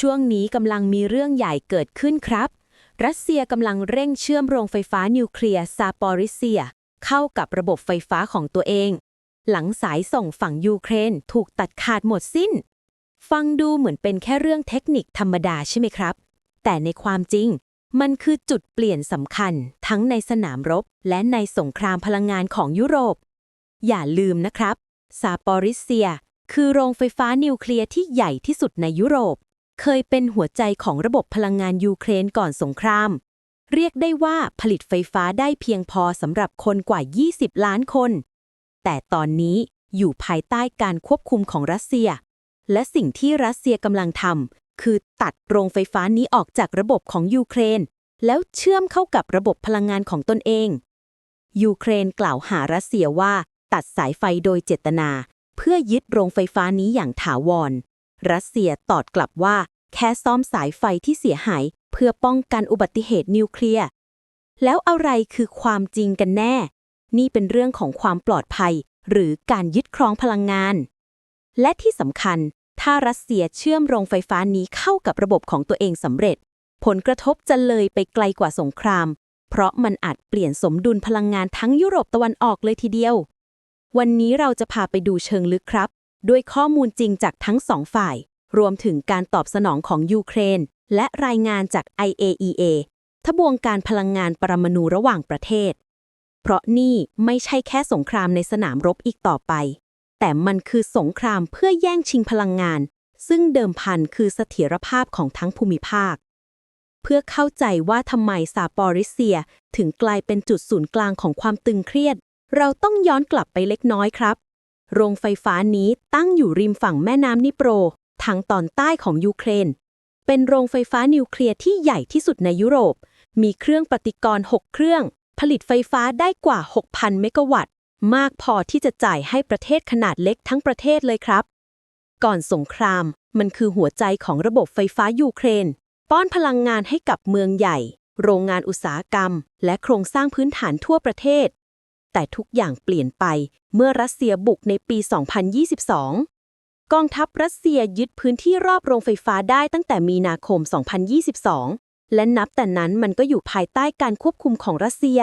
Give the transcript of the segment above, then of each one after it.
ช่วงนี้กำลังมีเรื่องใหญ่เกิดขึ้นครับ รัสเซียกำลังเร่งเชื่อมโรงไฟฟ้านิวเคลียร์ซาปอริเซีย เข้ากับระบบไฟฟ้าของตัวเอง หลังสายส่งฝั่งยูเครนถูกตัดขาดหมดสิ้น ฟังดูเหมือนเป็นแค่เรื่องเทคนิคธรรมดาใช่ไหมครับ แต่ในความจริง มันคือจุดเปลี่ยนสำคัญ ทั้งในสนามรบ และในสงครามพลังงานของยุโรป อย่าลืมนะครับซาปอริเซีย คือโรงไฟฟ้านิวเคลียร์ที่ใหญ่ที่สุดในยุโรป เคยเป็นหัวใจของระบบพลังงานยูเครนก่อนสงคราม เรียกได้ว่าผลิตไฟฟ้าได้เพียงพอสำหรับคนกว่า 20 ล้านคน แต่ตอนนี้อยู่ภายใต้การควบคุมของรัสเซีย และสิ่งที่รัสเซียกำลังทำคือตัดโรงไฟฟ้านี้ออกจากระบบของยูเครน แล้วเชื่อมเข้ากับระบบพลังงานของตนเอง ยูเครนกล่าวหารัสเซียว่าตัดสายไฟโดยเจตนา เพื่อยึดโรงไฟฟ้านี้อย่างถาวร รัสเซียตอบกลับว่า แค่ซ่อมสายไฟที่เสียหาย เพื่อป้องกันอุบัติเหตุนิวเคลียร์ แล้วอะไรคือความจริงกันแน่ นี่เป็นเรื่องของความปลอดภัย หรือการยึดครองพลังงาน และที่สำคัญ ถ้ารัสเซียเชื่อมโรงไฟฟ้านี้เข้ากับระบบของตัวเองสำเร็จ ผลกระทบจะเลยไปไกลกว่าสงคราม เพราะมันอาจเปลี่ยนสมดุลพลังงานทั้งยุโรปตะวันออกเลยทีเดียววันนี้เราจะพาไปดูเชิงลึกครับ ด้วยข้อมูลจริงจากทั้งสองฝ่าย รวมถึงการตอบสนองของยูเครน และรายงานจาก IAEA ทบวงการพลังงานปรมาณูระหว่างประเทศ เพราะนี่ไม่ใช่แค่สงครามในสนามรบอีกต่อไป แต่มันคือสงครามเพื่อแย่งชิงพลังงาน ซึ่งเดิมพันคือเสถียรภาพของทั้งภูมิภาค เพื่อเข้าใจว่าทำไมซาปอริเซียถึงกลายเป็นจุดศูนย์กลางของความตึงเครียด เราต้องย้อนกลับไปเล็กน้อยครับ โรงไฟฟ้านี้ตั้งอยู่ริมฝั่งแม่น้ำนิโปร ทางตอนใต้ของยูเครน เป็นโรงไฟฟ้านิวเคลียร์ที่ใหญ่ที่สุดในยุโรป มีเครื่องปฏิกรณ์ 6 เครื่อง ผลิตไฟฟ้าได้กว่า 6,000 เมกะวัตต์ มากพอที่จะจ่ายให้ประเทศขนาดเล็กทั้งประเทศเลยครับ ก่อนสงคราม มันคือหัวใจของระบบไฟฟ้ายูเครน ป้อนพลังงานให้กับเมืองใหญ่ โรงงานอุตสาหกรรม และโครงสร้างพื้นฐานทั่วประเทศ แต่ทุกอย่างเปลี่ยนไปเมื่อรัสเซียบุกในปี 2022 กองทัพรัสเซียยึดพื้นที่รอบโรงไฟฟ้าได้ตั้งแต่มีนาคม 2022 และนับแต่นั้นมันก็อยู่ภายใต้การควบคุมของรัสเซีย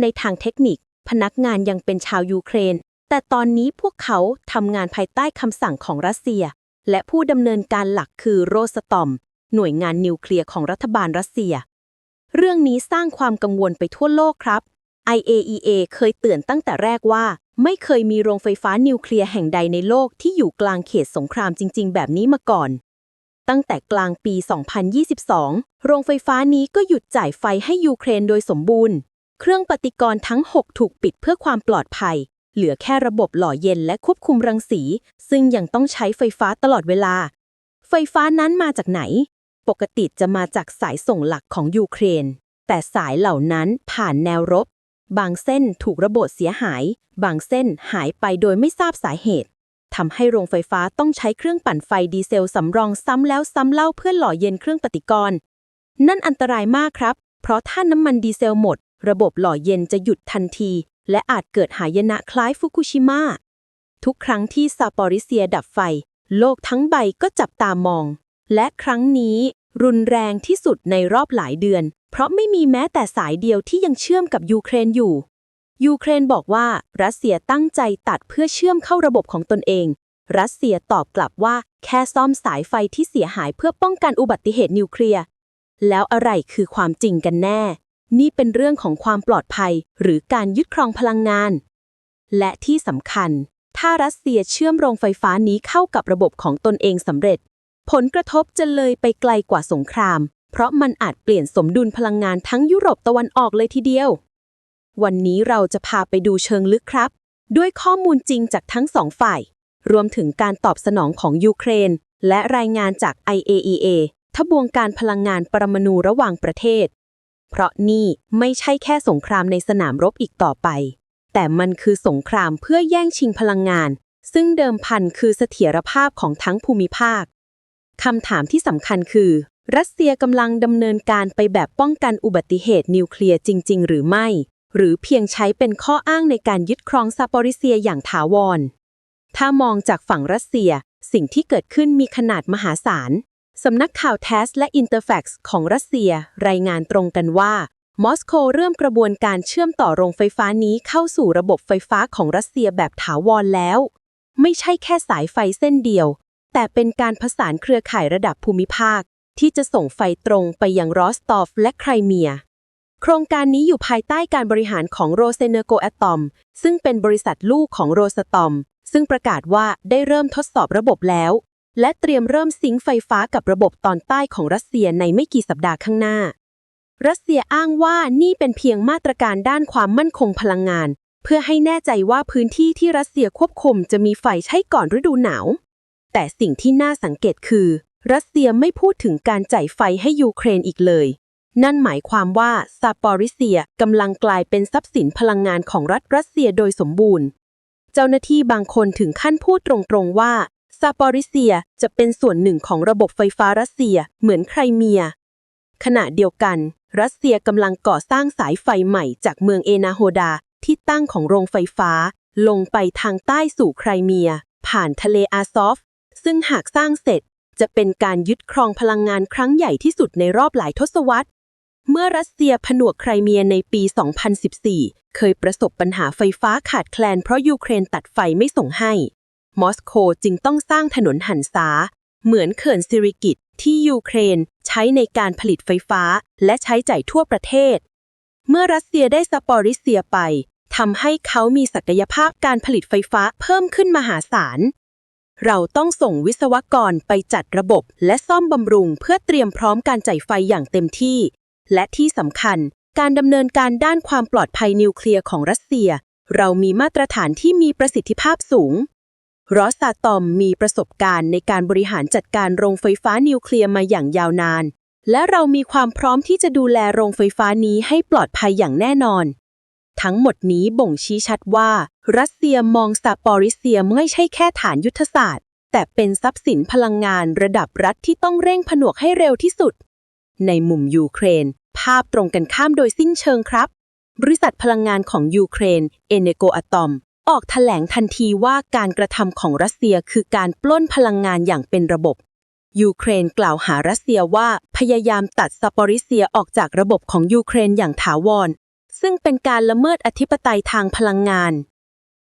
ในทางเทคนิค พนักงานยังเป็นชาวยูเครน แต่ตอนนี้พวกเขาทำงานภายใต้คำสั่งของรัสเซีย และผู้ดำเนินการหลักคือโรสตอม หน่วยงานนิวเคลียร์ของรัฐบาลรัสเซีย เรื่องนี้สร้างความกังวลไปทั่วโลกครับ IAEA เคยเตือนตั้งแต่แรกว่า ไม่เคยมีโรงไฟฟ้านิวเคลียร์แห่งใดในโลกที่อยู่กลางเขตสงครามจริง ๆ แบบนี้มาก่อน ตั้งแต่กลางปี 2022 โรงไฟฟ้านี้ก็หยุดจ่ายไฟให้ยูเครนโดยสมบูรณ์ เครื่องปฏิกรณ์ทั้ง 6 ถูกปิดเพื่อความปลอดภัย เหลือแค่ระบบหล่อเย็นและควบคุมรังสี ซึ่งยังต้องใช้ไฟฟ้าตลอดเวลา ไฟฟ้านั้นมาจากไหน ปกติจะมาจากสายส่งหลักของยูเครนแต่สายเหล่านั้นผ่านแนวรบ บางเส้นถูกระเบิดเสียหาย บางเส้นหายไปโดยไม่ทราบสาเหตุทำให้โรงไฟฟ้าต้องใช้เครื่องปั่นไฟดีเซลสำรองซ้ำแล้วซ้ำเล่าเพื่อหล่อเย็นเครื่องปฏิกรณ์นั่นอันตรายมากครับ เพราะถ้าน้ำมันดีเซลหมด ระบบหล่อเย็นจะหยุดทันที และอาจเกิดหายนะคล้ายฟุกุชิมะทุกครั้งที่ซาปอริเซียดับไฟ โลกทั้งใบก็จับตามอง และครั้งนี้ รุนแรงที่สุดในรอบหลายเดือน เพราะไม่มีแม้แต่สายเดียวที่ยังเชื่อมกับยูเครนอยู่ ยูเครนบอกว่ารัสเซียตั้งใจตัดเพื่อเชื่อมเข้าระบบของตนเอง รัสเซียตอบกลับว่าแค่ซ่อมสายไฟที่เสียหายเพื่อป้องกันอุบัติเหตุนิวเคลียร์ แล้วอะไรคือความจริงกันแน่ นี่เป็นเรื่องของความปลอดภัย หรือการยึดครองพลังงาน และที่สำคัญ ถ้ารัสเซียเชื่อมโรงไฟฟ้านี้เข้ากับระบบของตนเองสำเร็จ ผลกระทบจะเลยไปไกลกว่าสงคราม เพราะมันอาจเปลี่ยนสมดุลพลังงานทั้งยุโรปตะวันออกเลยทีเดียว วันนี้เราจะพาไปดูเชิงลึกครับ ด้วยข้อมูลจริงจากทั้งสองฝ่าย รวมถึงการตอบสนองของยูเครน และรายงานจาก IAEA ทบวงการพลังงานปรมาณูระหว่างประเทศ เพราะนี่ไม่ใช่แค่สงครามในสนามรบอีกต่อไป แต่มันคือสงครามเพื่อแย่งชิงพลังงาน ซึ่งเดิมพันคือเสถียรภาพของทั้งภูมิภาค คำถามที่สำคัญคือ รัสเซียกำลังดำเนินการไปแบบป้องกันอุบัติเหตุนิวเคลียร์จริง ๆ หรือไม่ หรือเพียงใช้เป็นข้ออ้างในการยึดครองซาปอริเซียอย่างถาวร ถ้ามองจากฝั่งรัสเซีย สิ่งที่เกิดขึ้นมีขนาดมหาศาลสำนักข่าว TASS และ Interfax ของรัสเซียรายงานตรงกันว่า มอสโกเริ่มกระบวนการเชื่อมต่อโรงไฟฟ้านี้เข้าสู่ระบบไฟฟ้าของรัสเซียแบบถาวรแล้ว ไม่ใช่แค่สายไฟเส้นเดียว แต่เป็นการผสานเครือข่ายระดับภูมิภาค ที่จะส่งไฟตรงไปยังรอสตอฟและไครเมีย โครงการนี้อยู่ภายใต้การบริหารของโรเซเนโกอะตอม ซึ่งเป็นบริษัทลูกของโรสตอม ซึ่งประกาศว่าได้เริ่มทดสอบระบบแล้ว และเตรียมเริ่มซิงค์ไฟฟ้ากับระบบตอนใต้ของรัสเซียในไม่กี่สัปดาห์ข้างหน้า รัสเซียอ้างว่านี่เป็นเพียงมาตรการด้านความมั่นคงพลังงาน เพื่อให้แน่ใจว่าพื้นที่ที่รัสเซียควบคุมจะมีไฟใช้ก่อนฤดูหนาว แต่สิ่งที่น่าสังเกตคือ รัสเซียไม่พูดถึงการจ่ายไฟให้ยูเครนอีกเลย นั่นหมายความว่าซาปอริเซียกำลังกลายเป็นทรัพย์สินพลังงานของรัฐรัสเซียโดยสมบูรณ์ เจ้าหน้าที่บางคนถึงขั้นพูดตรงๆว่าซาปอริเซียจะเป็นส่วนหนึ่งของระบบไฟฟ้ารัสเซียเหมือนไครเมีย ขณะเดียวกัน รัสเซียกำลังก่อสร้างสายไฟใหม่จากเมืองเอนาโฮดาที่ตั้งของโรงไฟฟ้า ลงไปทางใต้สู่ไครเมีย ผ่านทะเลอาซอฟ ซึ่งหากสร้างเสร็จจะเป็นการยึดครองพลังงานครั้งใหญ่ที่สุดในรอบหลายทศวรรษ เมื่อรัสเซียผนวกไครเมียในปี 2014 เคยประสบปัญหาไฟฟ้าขาดแคลนเพราะยูเครนตัดไฟไม่ส่งให้ มอสโกจึงต้องสร้างถนนหันษาเหมือนเขื่อนซิริกิตที่ยูเครนใช้ในการผลิตไฟฟ้าและใช้จ่ายทั่วประเทศ เมื่อรัสเซียได้สปอริเซียไปทำให้เขามีศักยภาพการผลิตไฟฟ้าเพิ่มขึ้นมหาศาล เราต้องส่งวิศวกรไปจัดระบบและซ่อมบำรุงเพื่อเตรียมพร้อมการจ่ายไฟอย่างเต็มที่ และที่สำคัญ การดำเนินการด้านความปลอดภัยนิวเคลียร์ของรัสเซีย เรามีมาตรฐานที่มีประสิทธิภาพสูงรอสซาตอมมีประสบการณ์ในการบริหารจัดการโรงไฟฟ้านิวเคลียร์มาอย่างยาวนาน และเรามีความพร้อมที่จะดูแลโรงไฟฟ้านี้ให้ปลอดภัยอย่างแน่นอน ทั้งหมดนี้บ่งชี้ชัดว่า รัสเซียมองซาปอริเซียไม่ใช่แค่ฐานยุทธศาสตร์ แต่เป็นทรัพย์สินพลังงานระดับรัฐที่ต้องเร่งผนวกให้เร็วที่สุด ในมุมยูเครน ภาพตรงกันข้ามโดยสิ้นเชิงครับ บริษัทพลังงานของยูเครนเอเนโกอะตอม ออกแถลงทันทีว่าการกระทำของรัสเซียคือการปล้นพลังงานอย่างเป็นระบบยูเครนกล่าวหารัสเซียว่าพยายามตัดซาปอริเซียออกจากระบบของยูเครนอย่างถาวร ซึ่งเป็นการละเมิดอธิปไตยทางพลังงาน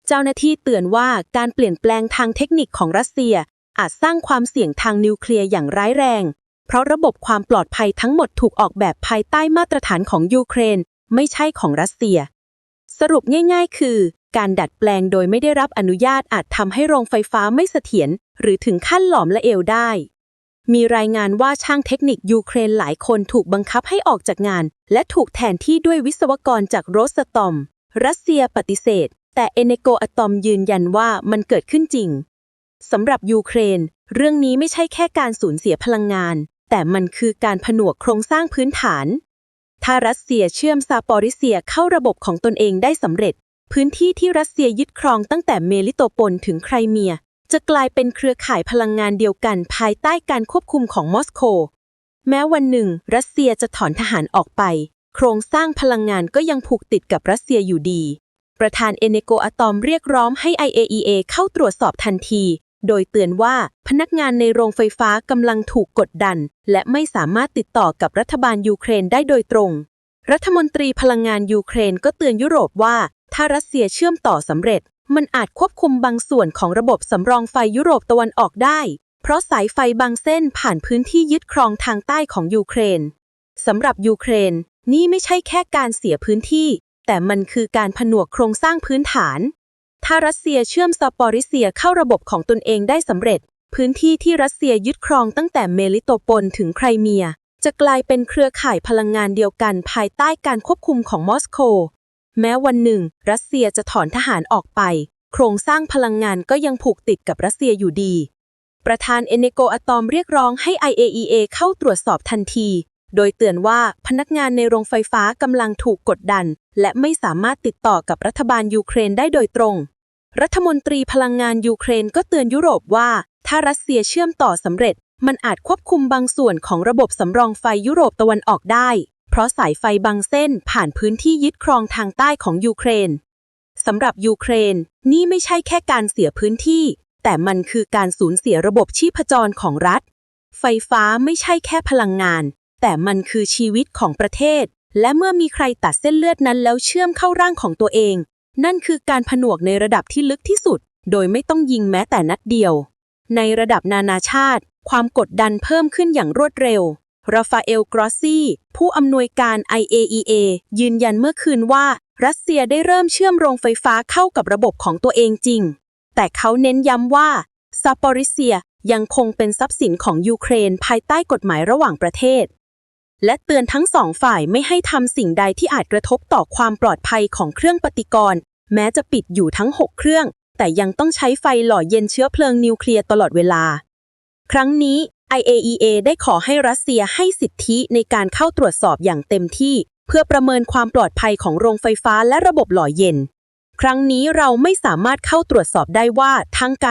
เจ้าหน้าที่เตือนว่าการเปลี่ยนแปลงทางเทคนิคของรัสเซีย อาจสร้างความเสี่ยงทางนิวเคลียร์อย่างร้ายแรง เพราะระบบความปลอดภัยทั้งหมดถูกออกแบบภายใต้มาตรฐานของยูเครน ไม่ใช่ของรัสเซีย สรุปง่าย ๆ คือ การดัดแปลงโดยไม่ได้รับอนุญาตอาจทำให้โรงไฟฟ้าไม่เสถียรหรือถึงขั้นหลอมละเอวได้มีรายงานว่าช่างเทคนิคยูเครนหลายคนถูกบังคับให้ออกจากงาน และถูกแทนที่ด้วยวิศวกรจากโรสตอม รัสเซียปฏิเสธ แต่เอเนโกอะตอมยืนยันว่ามันเกิดขึ้นจริงสำหรับยูเครน เรื่องนี้ไม่ใช่แค่การสูญเสียพลังงาน แต่มันคือการผนวกโครงสร้างพื้นฐาน ถ้ารัสเซียเชื่อมซาปอริเซียเข้าระบบของตนเองได้สำเร็จ พื้นที่ที่รัสเซียยึดครองตั้งแต่เมลิโตโปลถึงไครเมีย จะกลายเป็นเครือข่ายพลังงานเดียวกันภายใต้การควบคุมของมอสโก แม้วันหนึ่ง รัสเซียจะถอนทหารออกไป โครงสร้างพลังงานก็ยังผูกติดกับรัสเซียอยู่ดี ประธานเอเนโกอะตอมเรียกร้องให้ IAEA เข้าตรวจสอบทันที โดยเตือนว่าพนักงานในโรงไฟฟ้ากำลังถูกกดดัน และไม่สามารถติดต่อกับรัฐบาลยูเครนได้โดยตรง รัฐมนตรีพลังงานยูเครนก็เตือนยุโรปว่า ถ้ารัสเซียเชื่อมต่อสำเร็จ มันอาจควบคุมบางส่วนของระบบสำรองไฟยุโรปตะวันออกได้ เพราะสายไฟบางเส้นผ่านพื้นที่ยึดครองทางใต้ของยูเครนสำหรับยูเครนนี่ไม่ใช่แค่การเสียพื้นที่ แต่มันคือการผนวกโครงสร้างพื้นฐาน ถ้ารัสเซียเชื่อมซาปอริเซียเข้าระบบของตนเองได้สำเร็จ พื้นที่ที่รัสเซียยึดครองตั้งแต่เมลิโตปลถึงไครเมีย จะกลายเป็นเครือข่ายพลังงานเดียวกันภายใต้การควบคุมของมอสโก แม้วันหนึ่ง รัสเซียจะถอนทหารออกไป โครงสร้างพลังงานก็ยังผูกติดกับรัสเซียอยู่ดี ประธานเอเนโกอะตอมเรียกร้องให้ IAEA เข้าตรวจสอบทันที โดยเตือนว่าพนักงานในโรงไฟฟ้ากำลังถูกกดดัน และไม่สามารถติดต่อกับรัฐบาลยูเครนได้โดยตรง รัฐมนตรีพลังงานยูเครนก็เตือนยุโรปว่า ถ้ารัสเซียเชื่อมต่อสำเร็จ มันอาจควบคุมบางส่วนของระบบสำรองไฟยุโรปตะวันออกได้ เพราะสายไฟบางเส้นผ่านพื้นที่ยึดครองทางใต้ของยูเครนสำหรับยูเครน นี่ไม่ใช่แค่การเสียพื้นที่ แต่มันคือการสูญเสียระบบชีพจรของรัฐ ไฟฟ้าไม่ใช่แค่พลังงาน แต่มันคือชีวิตของประเทศ และเมื่อมีใครตัดเส้นเลือดนั้นแล้วเชื่อมเข้าร่างของตัวเอง นั่นคือการผนวกในระดับที่ลึกที่สุด โดยไม่ต้องยิงแม้แต่นัดเดียว ในระดับนานาชาติ ความกดดันเพิ่มขึ้นอย่างรวดเร็วราฟาเอล กรอสซี่ ผู้อำนวยการ IAEA ยืนยันเมื่อคืนว่า รัสเซียได้เริ่มเชื่อมโรงไฟฟ้าเข้ากับระบบของตัวเองจริง แต่เขาเน้นย้ำว่าซาปอริเซียยังคงเป็นทรัพย์สินของยูเครนภายใต้กฎหมายระหว่างประเทศ และเตือนทั้งสองฝ่ายไม่ให้ทำสิ่งใดที่อาจกระทบต่อความปลอดภัยของเครื่องปฏิกรณ์ แม้จะปิดอยู่ทั้ง 6 เครื่อง แต่ยังต้องใช้ไฟหล่อเย็นเชื้อเพลิงนิวเคลียร์ตลอดเวลา ครั้งนี้ IAEA ได้ขอให้รัสเซียให้สิทธิในการเข้าตรวจสอบอย่างเต็มที่ เพื่อประเมินความปลอดภัยของโรงไฟฟ้าและระบบหล่อเย็น ครั้งนี้เราไม่สามารถเข้าตรวจสอบได้ว่าทางการ